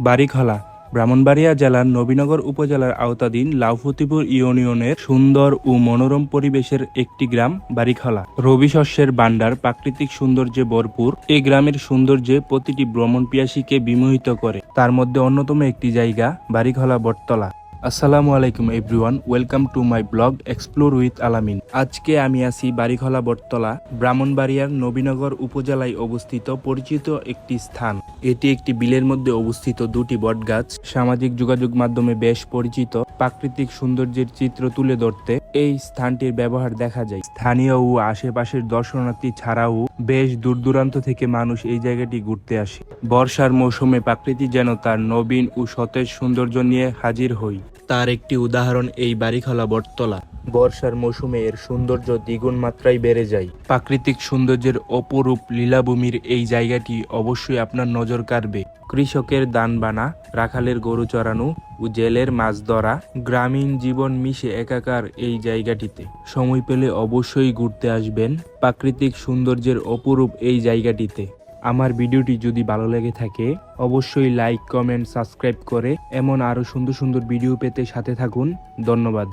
বারিখলা, ব্রাহ্মণবাড়িয়া জেলার নবীনগর উপজেলার আওতাধীন লাউফতিপুর ইউনিয়নের সুন্দর ও মনোরম পরিবেশের একটি গ্রাম বারিখলা। রবি শস্যের বান্ডার প্রাকৃতিক সৌন্দর্যে ভরপুর, এই গ্রামের সৌন্দর্যে প্রতিটি ভ্রমণ পিয়াসীকে বিমোহিত করে। তার মধ্যে অন্যতম একটি জায়গা বারিখলা বটতলা। আসসালামু আলাইকুম everyone, welcome to my blog explore with Alamin. আজকে আমি আছি বাড়িখলা বটতলা, ব্রাহ্মণবাড়িয়ার নবীনগর উপজেলায় অবস্থিত পরিচিত একটি স্থান। এটি একটি বিলের মধ্যে অবস্থিত দুটি বটগাছ, সামাজিক যোগাযোগ মাধ্যমে বেশ পরিচিত, প্রাকৃতিক সৌন্দর্যের চিত্র তুলে ধরতে এই স্থানটির ব্যবহার দেখা যায়। স্থানীয় ও আশেপাশের দর্শনার্থী ছাড়াও বেশ দূর দূরান্ত থেকে মানুষ এই জায়গাটি ঘুরতে আসে। বর্ষার মৌসুমে প্রাকৃতি যেন তার নবীন ও সতেজ সৌন্দর্য নিয়ে হাজির হই। তার একটি উদাহরণ এই বাড়িখালা বটতলা। বর্ষার মৌসুমে এর সৌন্দর্য দ্বিগুণ মাত্রায় বেড়ে যায়। প্রাকৃতিক সৌন্দর্যের অপরূপ লীলাভূমির এই জায়গাটি অবশ্যই আপনার নজর কাড়বে। কৃষকের দান বানা রাখালের গরু চড়ানো ও জেলের মাছ ধরা, গ্রামীণ জীবন মিশে একাকার এই জায়গাটিতে। সময় পেলে অবশ্যই ঘুরতে আসবেন প্রাকৃতিক সৌন্দর্যের অপরূপ এই জায়গাটিতে। আমার ভিডিওটি যদি ভালো লেগে থাকে, অবশ্যই লাইক কমেন্ট সাবস্ক্রাইব করে এমন আরও সুন্দর সুন্দর ভিডিও পেতে সাথে থাকুন। ধন্যবাদ।